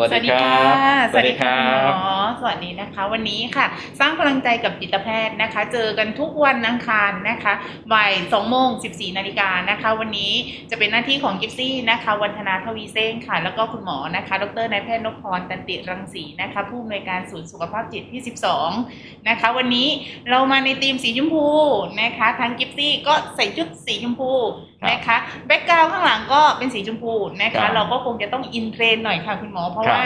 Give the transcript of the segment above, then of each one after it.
วัสดีครับ สวัสดีค่ะคุณหมอสวัสดีนะคะ วันนี้ค่ะ สร้างพลังใจกับจิตแพทย์นะคะ เจอกันทุกวันอังคารนะคะบ่าย2โมง14นาฬิกานะคะ วันนี้จะเป็นหน้าที่ของกิฟซี่นะคะ วันธนาทวีเซ้งค่ะ แล้วก็คุณหมอนะคะ ดรนายแพทย์นพพรตันติรังสีนะคะ ผู้อำนวยการศูนย์สุขภาพจิตที่ 12 นะคะ วันนี้เรามาในธีมสีชมพูนะคะ ทางกิฟซี่ก็ใส่ชุดสีชมพู นะคะแบ็กกราวข้างหลังก็เป็นสีชมพูนะครัคะ บเราก็คงจะต้องอินเทรนด์หน่อยค่ะคุณหมอ เพราะครับว่า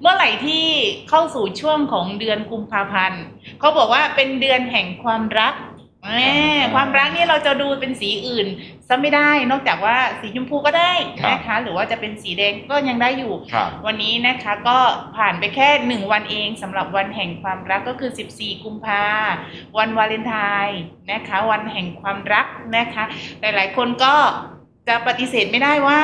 เมื่อไหร่ที่เข้าสู่ช่วงของเดือนกุมภาพันธ์เขาบอกว่าเป็นเดือนแห่งความรักแหมความรักนี่เราจะดูเป็นสีอื่น ซะไม่ได้นอกจากว่าสีชมพูก็ได้นะคะ หรือว่าจะเป็นสีแดงก็ยังได้อยู่ครับวันนี้นะคะก็ผ่านไปแค่หนึ่งวันเองสำหรับวันแห่งความรักก็คือ 14 กุมภาวันวาเลนไทน์นะคะ วันแห่งความรักนะคะ หลายๆ คนก็จะปฏิเสธไม่ได้ว่า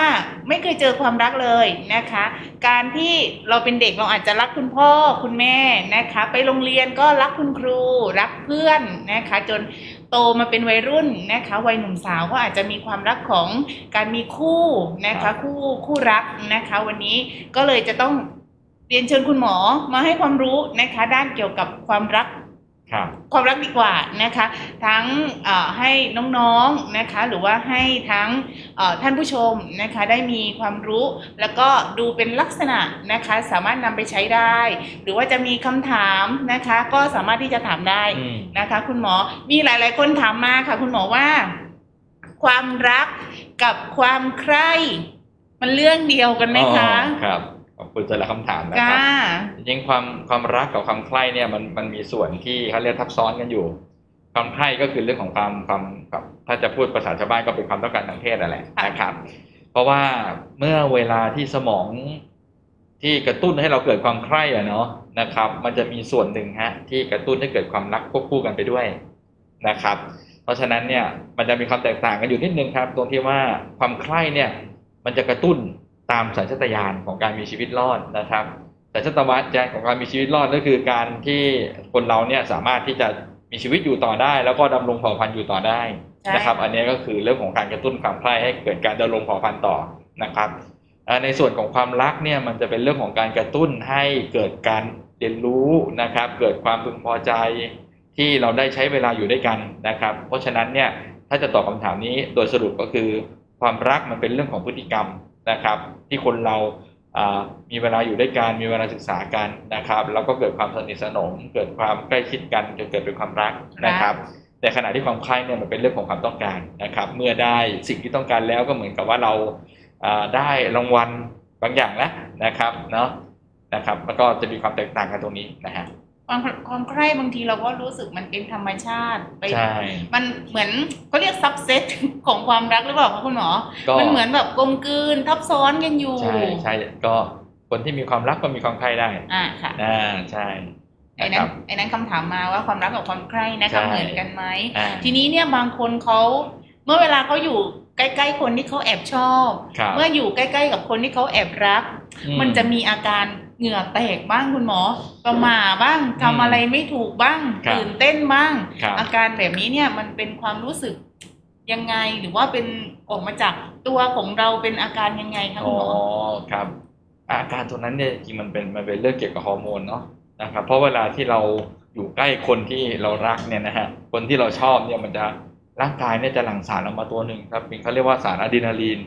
ไม่เคยเจอความรักเลยนะคะ การที่เราเป็นเด็กเราอาจจะรักคุณพ่อคุณแม่นะคะ ไปโรงเรียนก็รักคุณครูรักเพื่อนนะคะ จน โตมาเป็นวัยรุ่นนะคะวัยหนุ่มสาวก็อาจจะมีความรักของการมีคู่นะคะคู่คู่รักนะคะ วันนี้ก็เลยจะต้องเรียนเชิญคุณหมอมาให้ความรู้นะคะ ด้านเกี่ยวกับความรัก ครับความรักดีกว่านะคะ ทั้งเอ่อให้น้องๆนะคะ หรือว่าให้ทั้งเอ่อท่านผู้ชมนะคะ ได้มีความรู้ แล้วก็ดูเป็นลักษณะนะคะ สามารถนำไปใช้ได้ หรือว่าจะมีคำถามนะคะ ก็สามารถที่จะถามได้อืมนะคะ คุณหมอมีหลาย ๆ คนถามมาค่ะ คุณหมอว่า ความรักกับความใคร่มันเรื่องเดียวกันไหมคะอ๋อครับ ขอบคุณสำหรับคำถามนะคค่ะรับจริงๆความความรักกับความใคร่เนี่ยมันมันมีส่วนที่เขาเรียกทับซ้อนกันอยู่ ความใคร่ก็คือเรื่องของความความความถ้าจะพูดภาษาชาวบ้านก็เป็นความต้องการทางเพศนั่นแหละค่ะนะครับ เพราะว่าเมื่อเวลาที่สมองที่กระตุ้นให้เราเกิดความใคร่อะเนาะนะครับ มันจะมีส่วนหนึ่งฮะที่กระตุ้นให้เกิดความรักควบคู่กันไปด้วยนะครับ เพราะฉะนั้นเนี่ยมันจะมีความแตกต่างกันอยู่นิดนึงครับ ตรงที่ว่าความใคร่เนี่ย มันจะกระตุ้น ตามสัญชาตญาณของการมีชีวิตรอดนะครับสัญชาตญาณของการมีชีวิตรอดก็คือการที่คนเราเนี่ยสามารถที่จะมีชีวิตอยู่ต่อได้ แล้วก็ดำรงเผ่าพันธุ์อยู่ต่อได้ใช่นะครับ อันนี้ก็คือเรื่องของการกระตุ้นความใคร่ให้เกิดการดำรงเผ่าพันธุ์ต่อนะครับเอ่อในส่วนของความรักเนี่ยมันจะเป็นเรื่องของการกระตุ้นให้เกิดการเรียนรู้นะครับ เกิดความพึงพอใจที่เราได้ใช้เวลาอยู่ด้วยกันนะครับ เพราะฉะนั้นเนี่ยถ้าจะตอบคำถามนี้โดยสรุปก็คือ ความรักมันเป็นเรื่องของพฤติกรรม นะครับ ที่คนเรามีเวลาอยู่ด้วยกันมีเวลาศึกษากันนะครับแล้วก็เกิดความสนิทสนม เกิดความใกล้ชิดกันจนเกิดเป็นความรักนะครับ แต่ขณะที่ความใคร่เนี่ยมันเป็นเรื่องของความต้องการนะครับ เมื่อได้สิ่งที่ต้องการแล้วก็เหมือนกับว่าเราอ่าได้รางวัลบางอย่างแล้วนะครับเนาะนะครับ แล้วก็จะมีความแตกต่างกันตรงนี้นะฮะ ความความใคร่บางทีเราก็รู้สึกมันเป็นธรรมชาติไปใช่ มันเหมือนเขาเรียกซับเซตของความรักหรือเปล่าคะคุณหมอ ก็ มันเหมือนแบบกลมกลืนทับซ้อนกันอยู่ใช่ใช่ก็คนที่มีความรักก็มีความใคร่ได้อ่าค่ะอ่าใช่ไอ้นะคนั้รันบ ไอ้นั้นคำถามมาว่าความรักกับความใคร่นะคะใช่ เหมือนกันไหม อ่าทีนี้เนี่ยบางคนเขาเมื่อเวลาเขาอยู่ใกล้ๆคนที่เขาแอบชอบ ครับเมื่ออยู่ใกล้ๆกับคนที่เขาแอบรักอืมันจะมีอาการ เหงื่อแตกบ้างคุณหมอ ประหม่าบ้างทำอะไรไม่ถูกบ้างครับตื่นเต้นบ้างครับอาการแบบนี้เนี่ยมันเป็นความรู้สึกยังไงหรือว่าเป็นออกมาจากตัวของเราเป็นอาการยังไงคะคุอ๋ณอหมอครับ อาการตัวนั้นเนี่ยจริงๆมันเป็นมันเป็นเรื่องเกี่ยวกับฮอร์โมนเนาะนะครับเพราะเวลาที่เราอยู่ใกล้คนที่เรารักเนี่ยนะฮะคนที่เราชอบเนี่ยมันจะร่างกายเนี่ยจะหลั่งสารออกมาตัวหนึ่งครับเป็นเขาเรียกว่าสารอะดรีนาลีน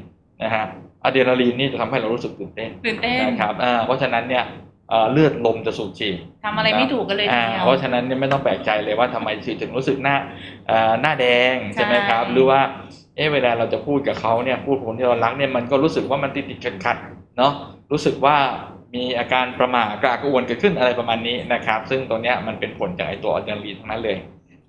นะฮะ อะดรีนาลีนนี่จะทำให้เรารู้สึกตื่นเต้นตื่นเต้นนะครับอ่าเพราะฉะนั้นเนี่ยเอ่อเลือดลมจะสูบฉีดทำอะไรไม่ถูกกันเลยทีอ่าเดียวเพราะฉะนั้นเนี่ยไม่ต้องแปลกใจเลยว่าทำไมถึงรู้สึกหน้าเอ่อหน้าแดงใช่ใช่ไหมครับ หรือว่าเอ๊ะเวลาเราจะพูดกับเขาเนี่ยพูดกับคนที่เรารักเนี่ยมันก็รู้สึกว่ามันติดติดขัดขัดๆเนาะรู้สึกว่ามีอาการประหม่ากระอักกระอ่วนเกิดขึ้นอะไรประมาณนี้นะครับ ซึ่งตรงเนี้ยมันเป็นผลจากไอตัวอะดรีนาลีนทั้งนั้นเลย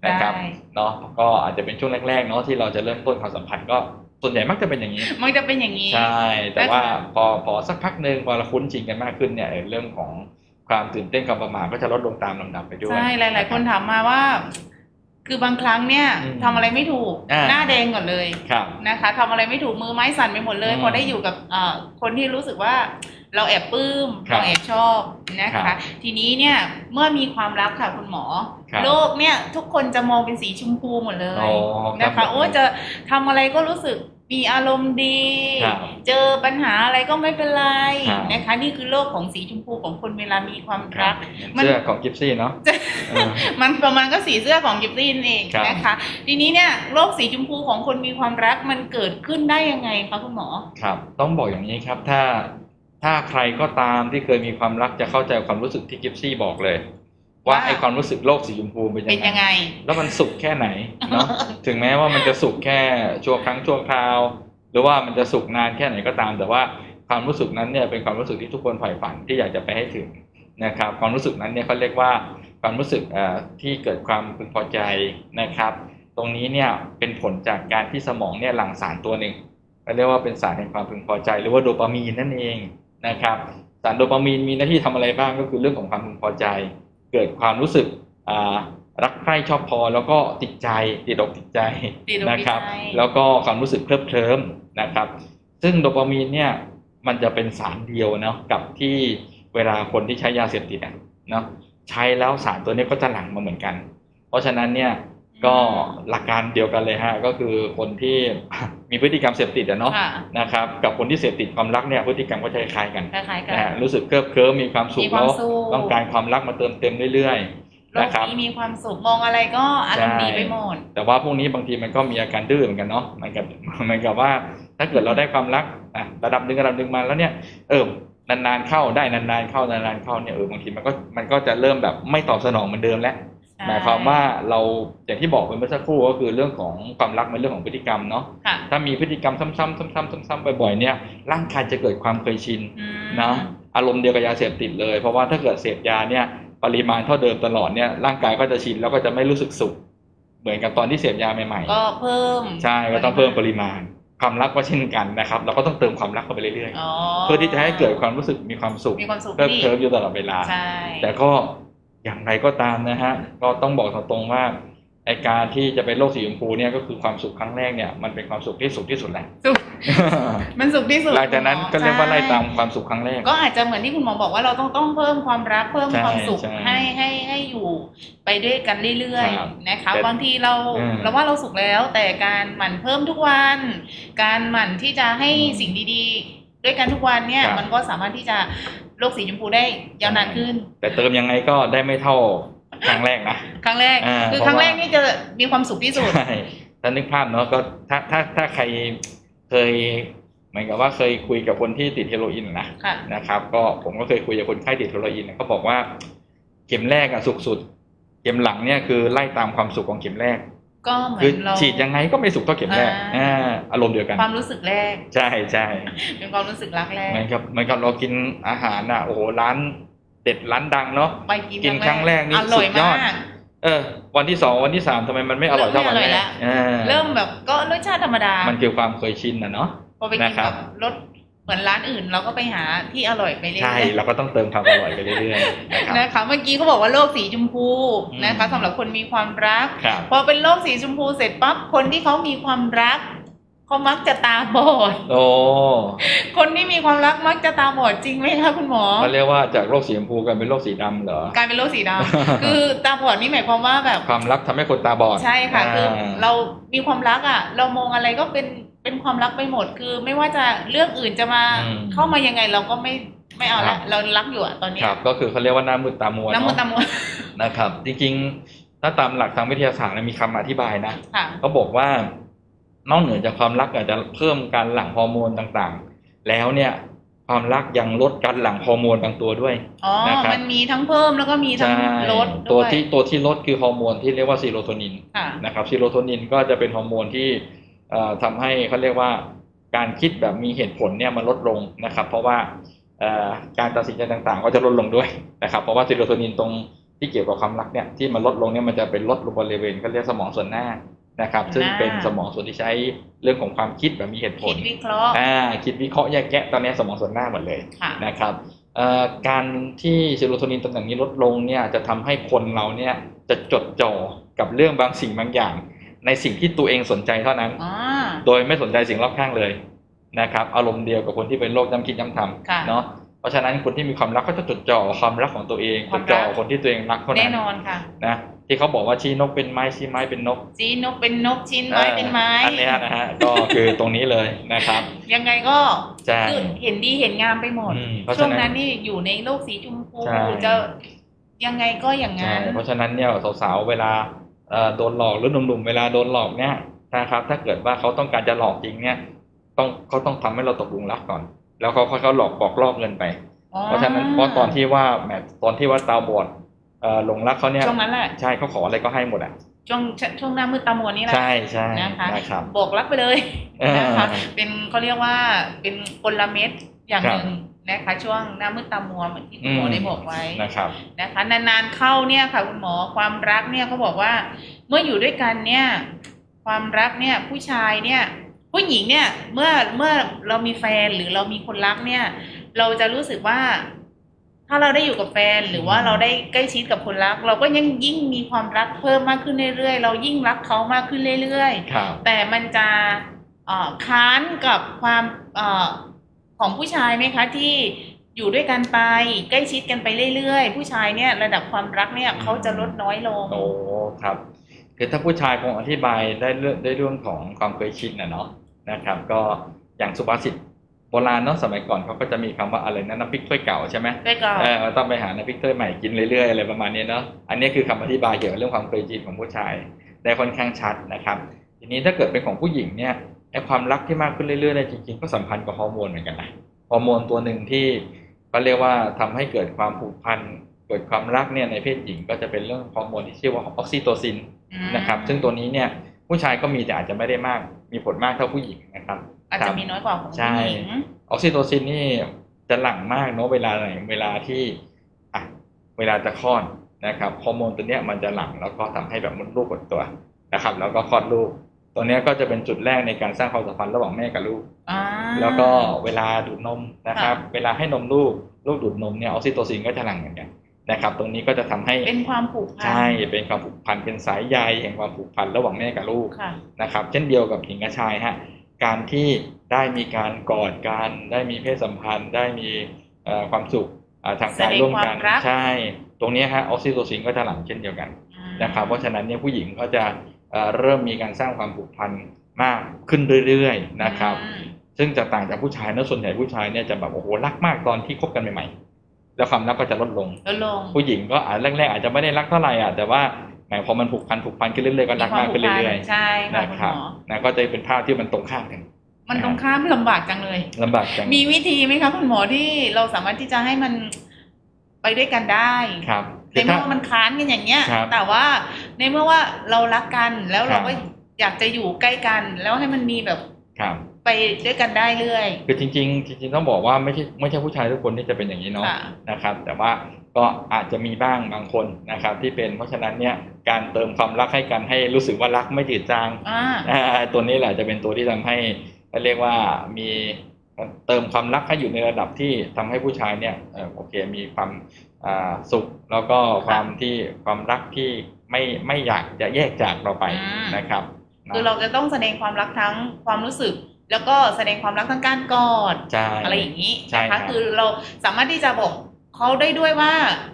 นะครับได้เนาะก็อาจจะเป็นช่วงแรกๆเนาะที่เราจะเริ่มต้นความสัมพันธ์ก็ ส่วนใหญ่มักจะเป็นอย่างนี้ มันจะเป็นอย่างนี้ ใช่ แต่ว่านะคะพอพอสักพักหนึ่งพอเราคุ้นชินกันมากขึ้นเนี่ยเอ่อเรื่องของความตื่นเต้นความประหม่าก็จะลดลงตามลำดับไปด้วย ใช่ หลาย ๆ คนถามมาว่า คือบางครั้งเนี่ยอืมทำอะไรไม่ถูกอ่าหน้าแดงก่อนเลยครับนะคะทำอะไรไม่ถูกมือไม้สั่นไปหมดเลยอืมพอได้อยู่กับเอ่อคนที่รู้สึกว่าเราแอบปลื้มครับเราแอบชอบนะครัคะบทีนี้เนี่ยเมื่อมีความรักค่ะคุณหมอครับโลกเนี่ยทุกคนจะมองเป็นสีชมพูหมดเลยอ๋อครับนะคะ โอ้จะทำอะไรก็รู้สึก มีอารมณ์ดี ครับเจอปัญหาอะไรก็ไม่เป็นไรครับ นะคะ นี่คือโลกของสีชมพูของคนเวลามีความครัรับกมัน เสื้อของกิฟซี่เนาะเออ มันประมาณก็สีเสื้อของกิฟตี้นั่นเองครับ นะคะ ทีนี้เนี่ยโลกสีชมพูของคนมีความรักมันเกิดขึ้นได้ยังไงคะคุณหมอ ครับต้องบอกอย่างนี้ครับถ้าถ้าใครก็ตามที่เคยมีความรักจะเข้าใจความรู้สึกที่กิฟซี่บอกเลย ว่าว่าไอความรู้สึกโลกสีชมพูเป็นเป็นยัยังงไง ไง แล้วมันสุขแค่ไหนเนาะ ถึงแม้ว่ามันจะสุขแค่ชั่วครั้งชั่วคราว หรือว่ามันจะสุขนานแค่ไหนก็ตาม แต่ว่าความรู้สึกนั้นเนี่ยเป็นความรู้สึกที่ทุกคนใฝ่ฝันที่อยากจะไปให้ถึงนะครับ ความรู้สึกนั้นเนี่ยเขาเรียกว่าความรู้สึกเอ่อที่เกิดความพึงพอใจนะครับ ตรงนี้เนี่ยเป็นผลจากการที่สมองเนี่ยหลั่งสารตัวหนึ่งเขาเรียกว่าเป็นสารแห่งความพึงพอใจ หรือว่าโดปามีนนั่นเองนะครับ สารโดปามีนมีหน้าที่ทำอะไรบ้างก็คือเรื่องของความพึงพอใจ เกิดความรู้สึกอ่ารักใคร่ชอบพอแล้วก็ติดใจติดอกติดใจติดอกติดใจนะครับ แล้วก็ความรู้สึกเคลิบเคลิ้มนะครับ ซึ่งโดปามีนเนี่ยมันจะเป็นสารเดียวเนาะกับที่เวลาคนที่ใช้ยาเสพติดอะเนาะใช้แล้วสารตัวนี้ก็จะหลั่งมาเหมือนกัน เพราะฉะนั้นเนี่ย ก็หลักการเดียวกันเลยฮะก็คือคนที่มีพฤติกรรมเสพติดอะเนาะค่ะนะครับกับคนที่เสพติดความรักเนี่ยพฤติกรรมก็จะคล้ายๆกันคล้ายๆกันนะฮะรู้สึกเคลิบเคลิ้มมีความสุขมีความแล้วสุขต้องการความรักมาเติมเต็มเรื่อยโลๆกนะครับนี้มีความสุขมองอะไรก็อารมณ์ดีไปหมดแต่ว่าพวกนี้บางทีมันก็มีอาการดื้อเหมือนกันเนาะมันกับมันกับว่าถ้าเกิดเราได้ความรักอะระดับหนึ่งระดับหนึ่งมาแล้วเนี่ยเออนานๆเข้าได้นานๆเข้านานๆเข้าเนี่ยเออบางทีมันก็มันก็จะเริ่มแบบไม่ตอบสนองเหมือนเดิมแล้วใช่ หมายความว่าเราอย่างที่บอกไปเมื่อสักครู่ก็คือเรื่องของความรักเป็นเรื่องของพฤติกรรมเนาะค่ะถ้ามีพฤติกรรมซ้ำๆซ้ำๆซ้ำๆบ่อยๆเนี่ยร่างกายจะเกิดความเคยชินอืมนะอารมณ์เดียวกับยาเสพติดเลย เพราะว่าถ้าเกิดเสพยาเนี่ยปริมาณเท่าเดิมตลอดเนี่ยร่างกายก็จะชินแล้วก็จะไม่รู้สึกสุข เหมือนกับตอนที่เสพยาใหม่ก็เพิ่มๆใช่ก็ต้องเพิ่มปริมาณความรักก็เช่นกันนะครับ เราก็ต้องเติมความรักเข้าไปเรื่อยอ๋อๆเพื่อที่จะให้เกิดความรู้สึกมีความสุขมีความสุขเพิ่มดีเติมอยู่ตลอดเวลาใช่แต่ก็ อย่างไรก็ตามนะฮะก็ต้องบอกตรงๆว่าไอการที่จะเป็นโรคสีชมพูเนี่ยก็คือความสุขครั้งแรกเนี่ยมันเป็นความสุขที่สุขที่สุดแหละสุขมันสุขที่สุดหลังจากนั้นก็เรียกว่าไล่ตามใช่ความสุขครั้งแรก ก็อาจจะเหมือนที่คุณหมอบอกว่าเราต้องต้องเพิ่มความรักเพิ่มใช่ความสุขใช่ให้ให้ให้อยู่ไปด้วยกันเรื่อยครับๆนะคะแต่บางทีเราอืมเราว่าเราสุขแล้ว แต่การหมั่นเพิ่มทุกวัน การหมั่นที่จะให้อืมสิ่งดีๆ ด้วยกันทุกวันเนี่ยครับมันก็สามารถที่จะ โลกสีชมพูได้ยาวนานขึ้น แต่เติมยังไงก็ได้ไม่เท่าครั้งแรกนะครั้งแรกอ่าคือเพคราะรั้งแรกว่านี่จะมีความสุขที่สุดใช่ถ้านึกภาพเนาะก็ถ้าถ้าถ้าใครเคยเหมือนกับว่าเคยคุยกับคนที่ติดเฮโรอีนนะค่ะนะครับ ก็ผมก็เคยคุยกับคนไข้ติดเฮโรอีนนะเขาบอกว่าเข็มแรกอะสุขสุด เข็มหลังเนี่ยคือไล่ตามความสุขของเข็มแรก ก็เหมือคือนเราฉีดยังไงก็ไม่สุขเท่าเข็มแรกอ่าอ่าอารมณ์เดียวกัน ความรู้สึกแรก ใช่ใช่เป็นความรู้สึกรักแรกเหมือนกับเหมือนกับเรากินอาหารอะโอ้โหร้านเด็ดร้านดังเนาะไปกินกินครั้งแรกนี่อร่อยสุดยอมาดกเออวันที่สองวันที่สามทำไมมันไม่อร่อยเท่าวันแรเริ่มไม่อร่อยกละอ่าเริ่มแบบก็รสชาติธรรมดา มันคือความเคยชินนะเนาะพอไปกินนะครับแบบรส เหมือนร้านอื่นเราก็ไปหาที่อร่อยไปเรื่อยๆใช่เราก็ต้องเติมความอร่อยไปเรื่อยๆนะครับนะคะเมื่อกี้เขาบอกว่าโลกสีชมพูอืมนะคะสำหรับคนมีความรักครับพอเป็นโลกสีชมพูเสร็จปั๊บคนที่เขามีความรักเขามักจะตาบอดโอ้คนที่มีความรักมักจะตาบอดจริงไหมคะคุณหมอเขาเรียกว่าจากโลกสีชมพูกลายเป็นโลกสีดำเหรอกลายเป็นโลกสีดำคือตาบอดนี่หมายความว่าแบบความรักทำให้คนตาบอด ใช่ค่ะคืออ่าเรามีความรักอะ เรามองอะไรก็เป็น เป็นความรักไปหมดคือไม่ว่าจะเรื่องอื่นจะมาเข้ามายังไงเราก็ไม่ไม่เอาละเรารักอยู่อะตอนเนี้คยรับก็คือเขาเรียกว่าหน้ามืดตามัวน้ำมันเนาะตามัวนะครับ จริงๆ ถ้าตามหลักทางวิทยาศาสตร์นะมีคำอธิบายนะ ค่ะเขาบอกว่านอกเหนือจากความรักอาจจะเพิ่มการหลั่งฮอร์โมนต่างแล้วเนี่ยความรักยังลดการหลั่งฮอร์โมนบางตัวด้วย อ๋อนะครับ มันมีทั้งเพิ่มแล้วก็มีทั้งใช่ลดตัวด้วยที่ตัวที่ลดคือฮอร์โมนที่เรียกว่าซีโรโทนินค่ะ นะครับซีโรโทนินก็จะเป็นฮอร์โมนที่เอ่อ ทำให้เขาเรียกว่าการคิดแบบมีเหตุผลเนี่ยมันลดลงนะครับ เพราะว่าเอ่อการตัดสินใจต่างๆ ก็จะลดลงด้วยนะครับ เพราะว่าซีโรโทนินตรงที่เกี่ยวกับความรักเนี่ยที่มันลดลงเนี่ยมันจะเป็นลดลงบริเวณเขาเรียกสมองส่วนหน้านะครับ ซึ่งเป็นสมองส่วนที่ใช้เรื่องของความคิดแบบมีเหตุผคิลดวิเคราะห์อ่าคิดวิเคราะห์แยกแยะตอนนี้สมองส่วนหน้าหมดเลยค่ะนะครับเอ่อการที่เซโรโทนินตำแหน่งนี้ลดลงเนี่ยจะทำให้คนเราเนี่ยจะจดจ่อกับเรื่องบางสิ่งบางอย่าง ในสิ่งที่ตัวเองสนใจเท่านั้นอ๋อโดยไม่สนใจสิ่งรอบข้างเลยนะครับอารมณ์เดียวกับคนที่เป็นโรคย้ำคิดย้ำทค่ะำเนาะเพราะฉะนั้นคนที่มีความรักก็จะจดจ่อความรักของตัวเองคจวามดรักจ่อคนที่ตัวเองรักเท่าแน่นั้นนอนค่ะนะที่เขาบอกว่าชี้นกเป็นไม้ชี้ไม้เป็นนกจีนกเป็นนกชิ้นไม้เป็นไม้อันเนี้ยนะฮะก็คือตรงนี้เลยนะครับ ยังไงก็ใช่คือเห็นดีเห็นงามไปหมดอืมเพราะช่วฉะงนั้นั้นนนี่อยู่ในโลกสีชมพูใช่จะยังไงก็อย่างใช่นั้นเพราะฉะนั้นเนี่ยสาวๆเวลาเอ่อ โดนหลอกหรือหนุ่มๆเวลาโดนหลอกเนี่ยนะครับ ถ้าเกิดว่าเขาต้องการจะหลอกจริงเนี่ย ต้องเขาต้องทำให้เราตกหลุมรักก่อน แล้วเขาค่อยๆหลอกบอกล่อเงินไปอ๋อเพราะฉะนั้นเพราะตอนที่ว่าแหมตอนที่ว่าตาบอดเอ่อหลงรักเขาเนี่ยช่วงนั้นแหละใช่เขาขออะไรก็ให้หมดอะช่วงช่วงหน้ามืดตามัวนี่แหละใช่ใช่นะคะนะครับบอกรักไปเลยเออนะคะเป็นเขาเรียกว่าเป็นกลเม็ดอย่างครับหนึ่ง นะคะช่วงหน้ามืดตามัวเหมือนที่คุณหมออืมได้บอกไว้นะครับนะคะนานๆเข้าเนี่ยค่ะคุณหมอความรักเนี่ยเขาบอกว่า เมื่ออยู่ด้วยกันเนี่ย ความรักเนี่ยผู้ชายเนี่ย ผู้หญิงเนี่ยเมื่อเมื่อเรามีแฟนหรือเรามีคนรักเนี่ย เราจะรู้สึกว่า ถ้าเราได้อยู่กับแฟนหรือว่าเราได้ใกล้ชิดกับคนรัก เราก็ยังยิ่งมีความรักเพิ่มมากขึ้นเรื่อยๆเรายิ่งรักเขามากขึ้นเรื่อยๆครับแต่มันจะเอ่อค้านกับความเอ่อ ของผู้ชายไหมคะที่อยู่ด้วยกันไปใกล้ชิดกันไปเรื่อยๆ ผู้ชายเนี่ยระดับความรักเนี่ยเขาจะลดน้อยลงโอ้ครับคือถ้าผู้ชายคงอธิบายได้เรื่องได้เรื่องของความเคยชินนะเนาะนะครับ ก็อย่างสุภาษิตโบราณเนาะสมัยก่อนเขาก็จะมีคำว่าอะไรนะน้ำพริกถ้วยเก่าใช่ไหมด้วยก็เออต้องไปหาน้ำพริกถ้วยใหม่กินเรื่อยๆอะไรประมาณนี้เนาะอันนี้คือคำอธิบายเกี่ยวกับเรื่องความเคยชินของผู้ชายได้ค่อนข้างชัดนะครับ ทีนี้ถ้าเกิดเป็นของผู้หญิงเนี่ย ไอความรักที่มากขึ้นเรื่อยๆเนี่ยจริงๆก็สัมพันธ์กับฮอร์โมนเหมือนกันนะฮอร์โมนตัวหนึ่งที่เขาเรียกว่าทำให้เกิดความผูกพันเกิดความรักเนี่ยในเพศหญิงก็จะเป็นเรื่องฮอร์โมนที่ชื่อว่าออกซิโตซินอืมนะครับ ซึ่งตัวนี้เนี่ยผู้ชายก็มีแต่อาจจะไม่ได้มาก มีผลมากเท่าผู้หญิงนะครับ อาจจะมีน้อยกว่าของใช่ผู้หญิงออกซิโตซินนี่จะหลั่งมากเนาะเวลาไหนเวลาที่อะเวลาจะคลอดนะครับฮอร์โมนตัวเนี้ยมันจะหลั่งแล้วก็ทำให้แบบมดลูกกดตัวนะครับ แล้วก็คลอดลูก ตัวเนี้ยก็จะเป็นจุดแรกในการสร้างความสัมพันธ์ระหว่างแม่กับลูกอ่าแล้วก็เวลาดูดนมนะครับ เวลาให้นมลูก ลูกดูดนมเนี่ยออกซิโตซินก็จะหลั่งเหมือนกันนะครับ ตรงนี้ก็จะทำให้เป็นความผูกพันใช่เป็นความผูกพันเป็นสายใยแห่งความผูกพันระหว่างแม่กับลูกค่ะนะครับ เช่นเดียวกับหญิงกับชายฮะการที่ได้มีการกอดกันได้มีเพศสัมพันธ์ ได้มีเอ่อความสุขอ่าทางกายร่วมกันแสดงความรักใช่ ตรงนี้ฮะออกซิโตซินก็จะหลั่งเช่นเดียวกันอืมนะครับ เพราะฉะนั้นเนี่ยผู้หญิงก็จะ เอ่อเริ่มมีการสร้างความผูกพันมากขึ้นเรื่อยๆนะครับอืมซึ่งจะต่างจากผู้ชายนะส่วนใหญ่ผู้ชายเนี่ยจะแบบโอ้โหรักมากตอนที่คบกันใหม่ๆ แล้วความรักก็จะลดลงลดลง ผู้หญิงก็อาจแรกๆอาจจะไม่ได้รักเท่าไหร่อะแต่ว่าแหมพอมันผูกพันผูกพันขึ้นเรื่อยๆก็รักมากขึ้นเรื่อยใช่ๆค่ะนะคุณครับหมอนะก็จะเป็นภาพที่มันตรงข้ามกันมันตรงข้ามลำบากจังเลยลำบากจังมีวิธีไหมคะคุณหมอที่เราสามารถที่จะให้มันไปด้วยกันได้ครับในเมื่อว่ามันค้านกันอย่างเงี้ยครับแต่ว่า ในเมื่อว่าเรารักกันแล้วครัเราบก็อยากจะอยู่ใกล้กัน แล้วให้มันมีแบบครับไปด้วยกันได้เรื่อย คือจริง ๆ จริง ๆ ต้องบอกว่าไม่ใช่ไม่ใช่ผู้ชายทุกคนที่จะเป็นอย่างนี้เนาะค่ะนะครับ แต่ว่าก็อาจจะมีบ้างบางคนนะครับ ที่เป็นเพราะฉะนั้นเนี่ยการเติมความรักให้กันให้รู้สึกว่ารักไม่จืดจางอ่าอ่าตัวนี้แหละจะเป็นตัวที่ทำให้เขาเรียกว่ามีเติมความรักให้อยู่ในระดับที่ทำให้ผู้ชายเนี่ยเออโอเคมีความอ่าสุขแล้วก็ความที่ความรักที่ ไม่ไม่อยากจะแยกจากเราไปนะครับนะคือเราจะต้องแสดงความรักทั้งความรู้สึก แล้วก็แสดงความรักทั้งการกอดใช่อะไรอย่างนี้ใช่นะครัคะบคือเราสามารถที่จะบอกเขาได้ด้วยว่า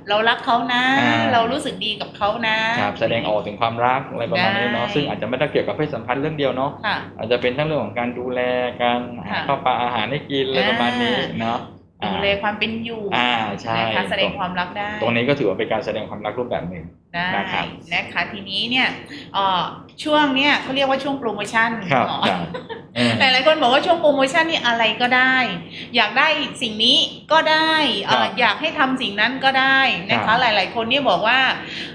เรารักเขานะอ่าเรารู้สึกดีกับเขานะครับแสดงออกถึงความรักอะไรประมาณนี้เนาะได้ซึ่งอาจจะไม่ได้เกี่ยวกับเพศสัมพันธ์เรื่องเดียวเนาะค่ะอาจจะเป็นทั้งเรื่องของการดูแลการหาค่ะข้าวปลาอาหารให้กินอะไรประมาณนี้เนาะอ่าดูแลความเป็นอยู่อ่าใช่นะคะแสดงความรักได้ ตรงนี้ก็ถือว่าเป็นการแสดงความรักรูปแบบหนึ่ง ได้นะครับ นะคะทีนี้เนี่ยเอ่อช่วงเนี้ยเขาเรียกว่าช่วงโปรโมชั่นครับหมอครับเอออ หลายๆคนบอกว่าช่วงโปรโมชั่นนี่อะไรก็ได้ อยากได้สิ่งนี้ก็ได้เอ่อครับอยากให้ทำสิ่งนั้นก็ได้นะครัคะ บ หลาย ๆ คนเนี่ยบอกว่า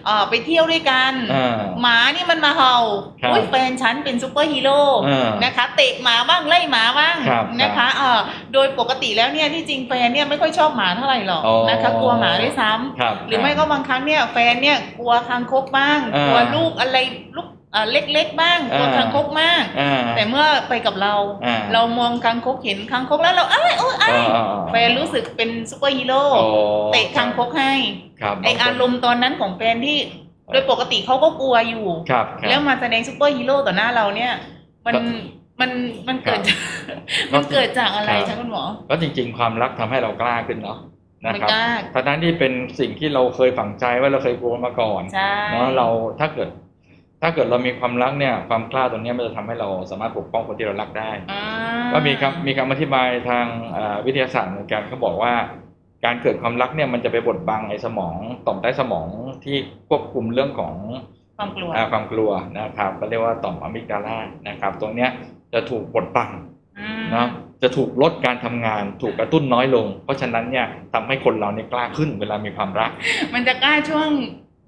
เอ่อไปเที่ยวด้วยกันอ่าหมานี่มันมาเห่าครับอุ้ยแฟนฉันเป็นซูเปอร์ฮีโร่อ่านนะคะ เตะหมาบ้างไล่หมาบ้างครับนะคะเอ่อโดยปกติแล้วเนี่ยที่จริงแฟนเนี่ยไม่ค่อยชอบหมาเท่าไหร่หรอกอ๋อ นะคะ กลัวหมาด้วยซ้ำครับหรือไม่ก็บางครั้งเนี่ยแฟนเนี่ยกลัวคางคกบ้างอ่ากลัวลูกอะไรลูกเอ่อเล็กๆบ้างกลัวอ่าคางคกมากอ่าแต่เมื่อไปกับเราอ่าเรามองคางคกเห็นคางคกแล้วเราอ้ายโอ้ยอ้ายอ่าแฟนรู้สึกเป็นซูเปอร์ฮีโร่โอ้เตะคางคกให้ครับไออารมณ์ตอนนั้นของแฟนที่โดยปกติเขาก็กลัวอยู่ครับครับแล้วมาแสดงซูเปอร์ฮีโร่ต่อหน้าเราเนี่ย มันก็มันมันเกิดครับมันเกิดจากอะไรครับคะคุณหมอ ก็จริง ๆ ความรักทำให้เรากล้าขึ้นเนาะ นะมันครับกล้าทั้งนั้นที่เป็นสิ่งที่เราเคยฝังใจว่าเราเคยกลัวมาก่อนใช่เนาะเราถ้าเกิด ถ้าเกิดเรามีความรักเนี่ย ความกล้าตรงเนี้ยมันจะทำให้เราสามารถปกป้องคนที่เรารักได้อ่าก็มีคำมีคำอธิบายทางเอ่อวิทยาศาสตร์เหมือนกันเขาบอกว่า การเกิดความรักเนี่ยมันจะไปบดบังไอ้สมองต่อมใต้สมองที่ควบคุมเรื่องของความกลัวอาความกลัวนะครับก็เรียกว่าต่อมอะมิกดาลานะครับ ตรงเนี้ยจะถูกบดบังอืมเนาะ จะถูกลดการทำงาน ถูกกระตุ้นน้อยลง เพราะฉะนั้นเนี่ยทำให้คนเราเนี่ยกล้าขึ้นเวลามีความรัก มันจะกล้าช่วง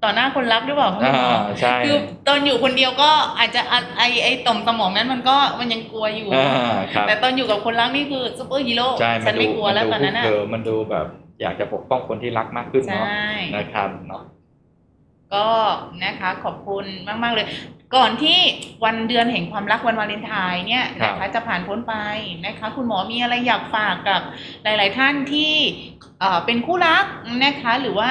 ต่อหน้าคนรักหรือเปล่าคุณหมอ่าอใช่คือตอนอยู่คนเดียวก็อาจจะอะไอไอต่อมสมองนั้นมันก็มันยังกลัวอยู่อ่าครับแต่ตอนอยู่กับคนรักนี่คือซูเปอร์ฮีโร่ใช่ฉันไม่กลัวแล้วมัตอนนั้นดูน่ะเออมันดูแบบอยากจะปกป้องคนที่รักมากขึ้นใช่เนาะนะครับเนาะ ก็นะคะขอบคุณมาก ๆ เลย ก่อนที่วันเดือนแห่งความรักวันวาเลนไทน์เนี่ยนะคะจะผ่านพ้นไปนะคะ คุณหมอมีอะไรอยากฝากกับหลาย ๆ ท่านที่เอ่อเป็นคู่รักนะคะ หรือว่า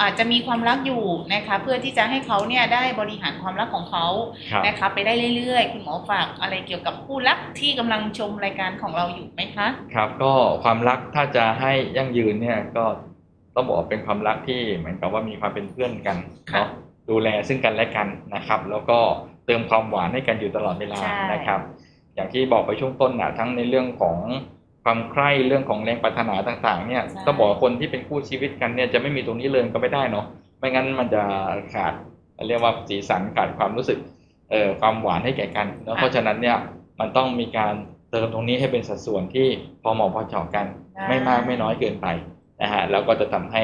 อาจจะมีความรักอยู่นะคะ เพื่อที่จะให้เขาเนี่ยได้บริหารความรักของเขาครับนะคะ ไปได้เรื่อยๆ คุณหมอฝากอะไรเกี่ยวกับคู่รักที่กำลังชมรายการของเราอยู่ไหมคะ ครับ ก็ความรักถ้าจะให้ยั่งยืนเนี่ยก็ ต้องบอกว่าเป็นความรักที่เหมือนกับว่ามีความเป็นเพื่อนกันค่ะเนาะดูแลซึ่งกันและกันนะครับ แล้วก็เติมความหวานให้กันอยู่ตลอดเวลาใช่นะครับ อย่างที่บอกไปช่วงต้นนะทั้งในเรื่องของความใคร่เรื่องของแรงปรารถนาต่างๆ เนี่ยต้องบอกว่าคนที่เป็นคู่ชีวิตกันเนี่ยจะไม่มีตรงนี้เลยก็ไม่ได้เนาะไม่งั้นมันจะขาดเรียกว่าสีสันขาดความรู้สึกเอ่อความหวานให้แก่กันเนาะเพราะฉะนั้นเนี่ยมันต้องมีการเติมตรงนี้ให้เป็นสัดส่วนที่พอเหมาะพอเจาะกัน ไม่มากไม่น้อยเกินไป นะฮะแล้วก็จะทำให้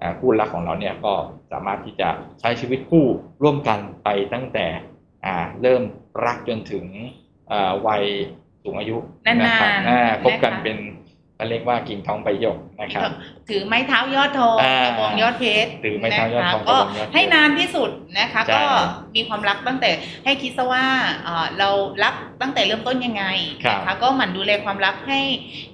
อ่าคู่รักของเราเนี่ยก็สามารถที่จะใช้ชีวิตคู่ร่วมกันไปตั้งแต่อ่าเริ่มรักจนถึงอ่าวัยสูงอายุนานๆนะครับอ่าคบกันนะคะเป็นเขาเรียกว่ากิ่งทองใบหยกนะครับ ถือไม้เท้ายอดทองอ่ากระบองยอดเพชรถือไม้เท้ายอดทองนะคะก็กระบองยอดเพชรให้นานที่สุดนะคะใช่ก็มีความรักตั้งแต่ให้คิดซะว่าเอ่อเรารักตั้งแต่เริ่มต้นยังไงครับนะคะก็หมั่นดูแลความรักให้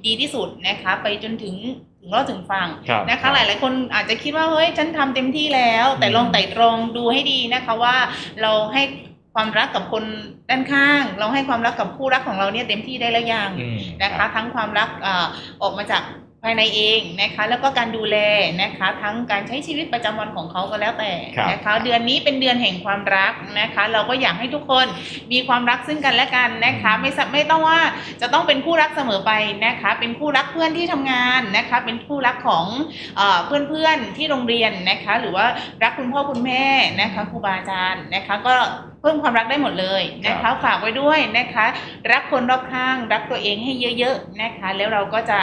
ดีที่สุดนะคะ ไปจนถึง ถึงรอดถึงฝั่งครับนะคะ หลาย ๆ คนอาจจะคิดว่าเฮ้ยฉันทำเต็มที่แล้ว แต่อืมลองไต่ตรองดูให้ดีนะคะว่าเราให้ความรักกับคนด้านข้าง เราให้ความรักกับคู่รักของเราเนี่ยเต็มที่ได้แล้วยังอืมนะคะรับทั้งความรักเอ่อออกมาจาก ภายในเองนะคะแล้วก็การดูแลนะคะทั้งการใช้ชีวิตประจำวันของเขาก็แล้วแต่ครับนะคะเดือนนี้เป็นเดือนแห่งความรักนะคะ เราก็อยากให้ทุกคนมีความรักซึ่งกันและกันนะคะไม่สไม่ต้องว่าจะต้องเป็นคู่รักเสมอไปนะคะ เป็นคู่รักเพื่อนที่ทำงานนะคะ เป็นคู่รักของเพื่อนเพื่อนๆที่โรงเรียนนะคะ หรือว่ารักคุณพ่อคุณแม่นะคะครูบาอาจารย์นะคะก็เพิ่มความรักได้หมดเลยนะคะฝากไว้ด้วยนะคะ รักคนรอบข้าง รักตัวเองให้เยอะ ๆนะคะ แล้วเราก็จะ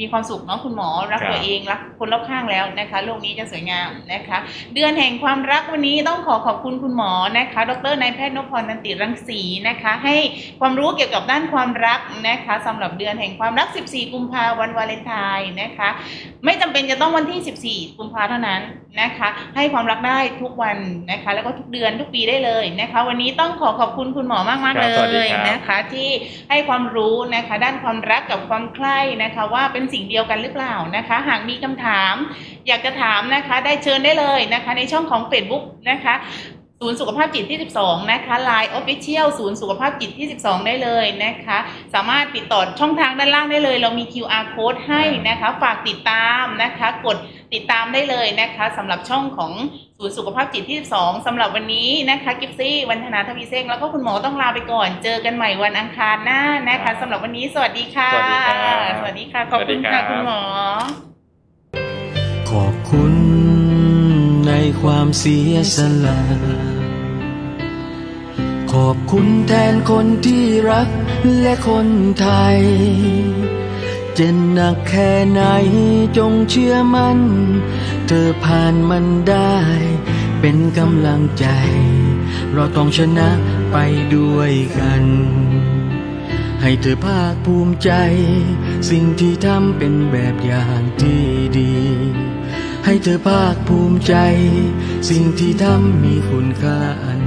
มีความสุขเนาะคุณหมอรักครับตัวเองรักคนรอบข้างแล้วนะคะโลกนี้จะสวยงามนะคะ เดือนแห่งความรักวันนี้ต้องขอขอบคุณคุณหมอนะคะ ดรนายแพทย์นพพรนันติรังสีนะคะ ให้ความรู้เกี่ยวกับด้านความรักนะคะสำหรับเดือนแห่งความรัก 14 กุมภาวันวาเลนไทน์นะคะ ไม่จำเป็นจะต้องวันที่ 14 กุมภาเท่านั้นนะคะ ให้ความรักได้ทุกวันนะคะ แล้วก็ทุกเดือนทุกปีได้เลยนะคะ วันนี้ต้องขอขอบคุณคุณหมอมากมากครัๆบสวัสเลดียครับนะคะ ที่ให้ความรู้นะคะ ด้านความรักกับความใคร่นะคะ ว่าเป็นสิ่งเดียวกันหรือเปล่านะคะ หากมีคำถามอยากจะถามนะคะ ได้เชิญได้เลยนะคะ ในช่องของ Facebook นะคะ ศูนย์สุขภาพจิตที่ 12 นะคะ Line Official ศูนย์สุขภาพจิตที่ 12 ได้เลยนะคะ สามารถติดต่อช่องทางด้านล่างได้เลย เรามี QR code ให้นะคะ ฝากติดตามนะคะ กดติดตามได้เลยนะคะสำหรับช่องของศูนย์สุขภาพจิตที่ 12 สำหรับวันนี้นะคะ กิฟซี่วันธนาทวีเซ้งแล้วก็คุณหมอต้องลาไปก่อน เจอกันใหม่วันอังคารหน้านะคะสำหรับวันนี้สวัสดีค่ะ สวัสดีครับสวัสดีค่ะ ขอบคุณสวัสดีครัค่ะบคุณหมอ ขอบคุณในความเสียสละ ขอบคุณแทนคนที่รักและคนไทย จะหนักแค่ไหนจงเชื่อมัน่น เธอผ่านมันได้ เป็นกำลังใจ เราต้องชนะไปด้วยกัน ให้เธอภาคภูมิใจ สิ่งที่ทำเป็นแบบอย่างที่ดี ให้เธอภาคภูมิใจ สิ่งที่ทำมีคุณค่าน